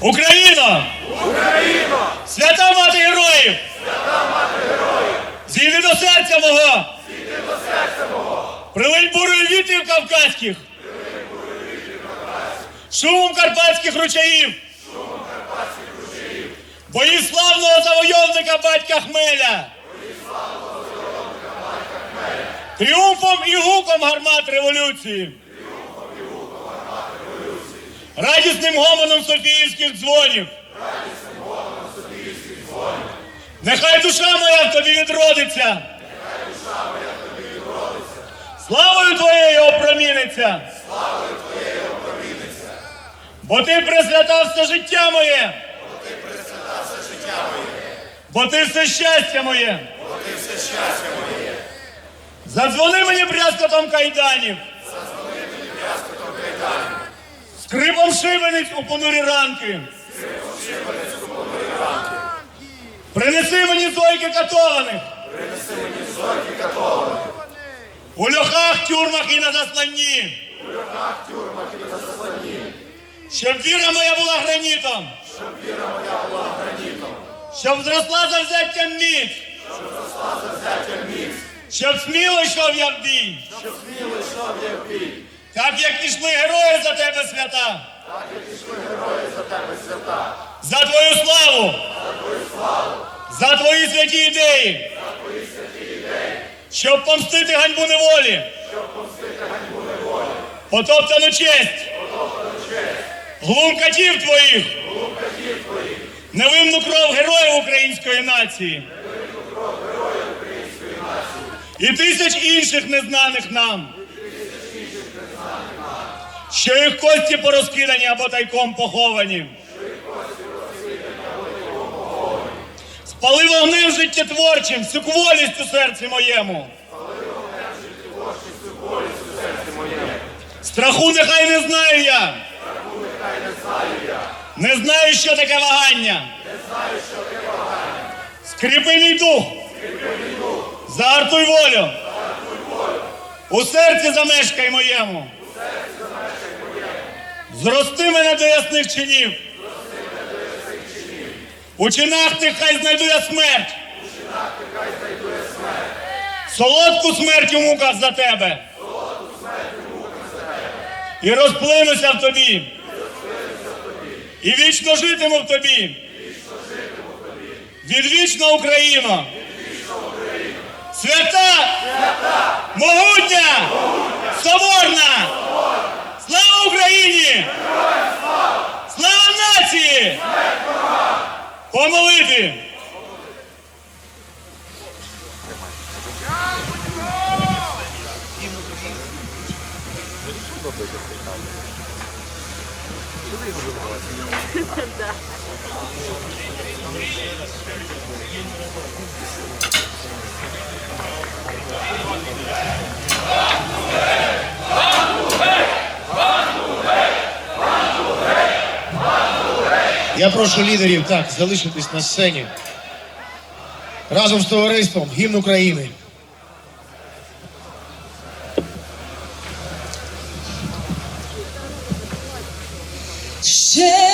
Україно! Україно! Свята мати героїв! Свята мати героїв! Зійди до серця мого! Зійди до серця мого! Прилинь бурою вітрів кавказьких! Шумом карпатських ручаїв! Шумом карпатських ручаїв! Бої славного завойовника батька Хмеля! Бої славного завойовника батька Хмеля! Тріумфом і гуком гармат революції! Радісним гомоном Софіївських дзвонів. Радісним гомоном Софіївських дзвонів. Нехай душа моя в тобі відродиться. Нехай душа моя в тобі відродиться. Славою твоєю опроміниться. Славою твоєю опроміниться. Бо ти присвятав все життя моє. Бо ти присвятав все життя моє. Бо ти все щастя моє. Бо ти все щастя моє. Задзвони мені брязкотом кайданів. Скрипом шибениць у понурі ранки. Принеси мені зойки катованих. Принеси мені зойки катованих. У льохах, тюрмах і на засланні. У льохах, тюрмах і на засланні. Щоб віра моя була гранітом. Щоб віра моя була гранітом. Щоб зросла за взяттям міць. Щоб зросла за взяттям міць. Щоб сміло йшов я в бій. Щоб сміло йшов я в бій. Так як ішли герої за тебе свята. Так як ішли герої за тебе свята. За твою славу. За твою славу. За твої святі ідеї. За твої святі ідеї. Щоб помстити ганьбу неволі. Щоб помстити ганьбу неволі. Потоптану честь. Потоптану честь. Глум катів твоїх. Глум катів твоїх. Невинну кров героїв української нації. Невинну кров героїв української нації. І тисяч інших незнаних нам. Що їх кості порозкидані або тайком поховані. Спали вогнем життєтворчим, всю кволість у серці моєму. Страху нехай не знаю я. Не знаю, що таке вагання. Скріпи мій дух. Загартуй волю. У серці замешкай моєму. Зрости мене до ясних чинів. У чинах тих хай знайду я смерть. Солодку смерть у муках за тебе. І розплинуся в тобі. І вічно житиму в тобі. Відвічна Україна. Свята! Могутня! Соборна! Слава Україні! Слава нації! Помолити! Я прошу лідерів так залишитись на сцені разом з товариством гімн України. Ще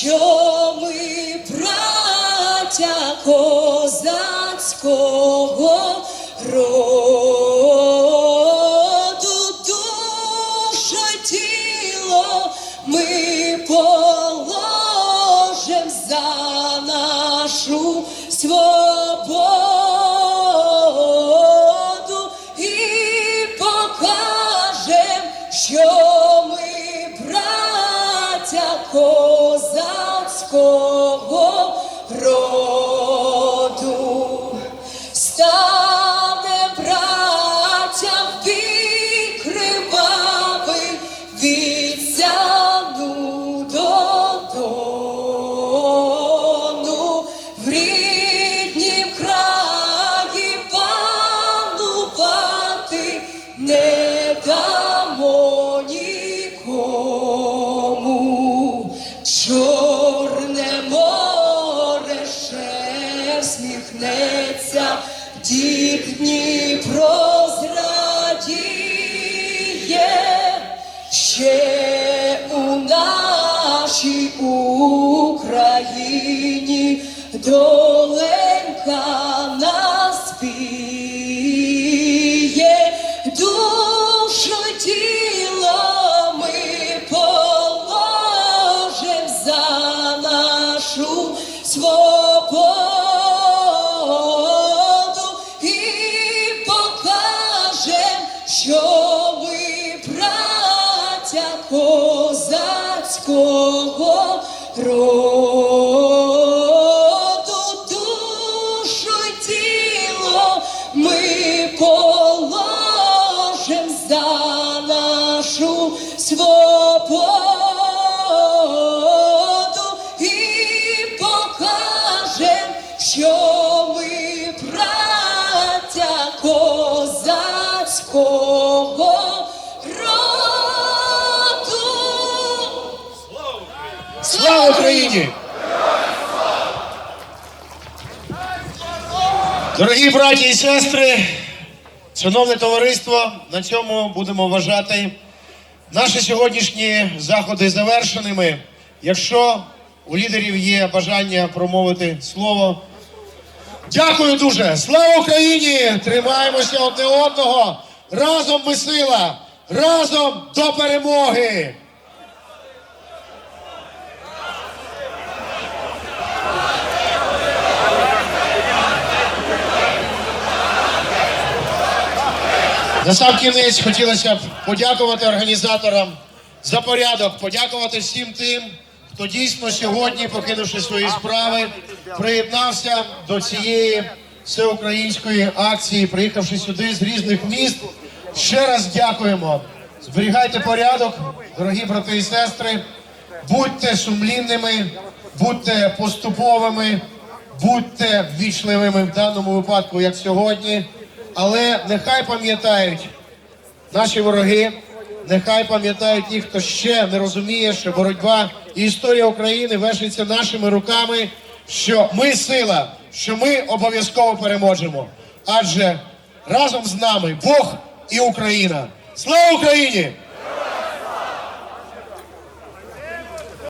що ми браття козацького роду душу тіло ми положим за нашу свободу. Козацького роду. Стане браття кривавий від сяду до дону, ще всміхнеться, дід Дніпро зрадіє, ще у нашій Україні. Доленька що ви праця козацького роду, душу тіло ми положим козацького роду. Слава Україні! Дорогі браті і сестри, шановне товариство, на цьому будемо вважати наші сьогоднішні заходи завершеними. Якщо у лідерів є бажання промовити слово, дякую дуже! Слава Україні! Тримаємося одне одного! Разом ми сила! Разом до перемоги! На сам кінець хотілося б подякувати організаторам за порядок, подякувати всім тим, хто дійсно сьогодні, покинувши свої справи, приєднався до цієї всеукраїнської акції, приїхавши сюди з різних міст. Ще раз дякуємо. Зберігайте порядок, дорогі брати і сестри. Будьте сумлінними, будьте поступовими, будьте ввічливими в даному випадку, як сьогодні. Але нехай пам'ятають наші вороги, нехай пам'ятають ті, хто ще не розуміє, що боротьба і історія України вершиться нашими руками, що ми сила, що ми обов'язково переможемо. Адже разом з нами Бог і Україна. Слава Україні!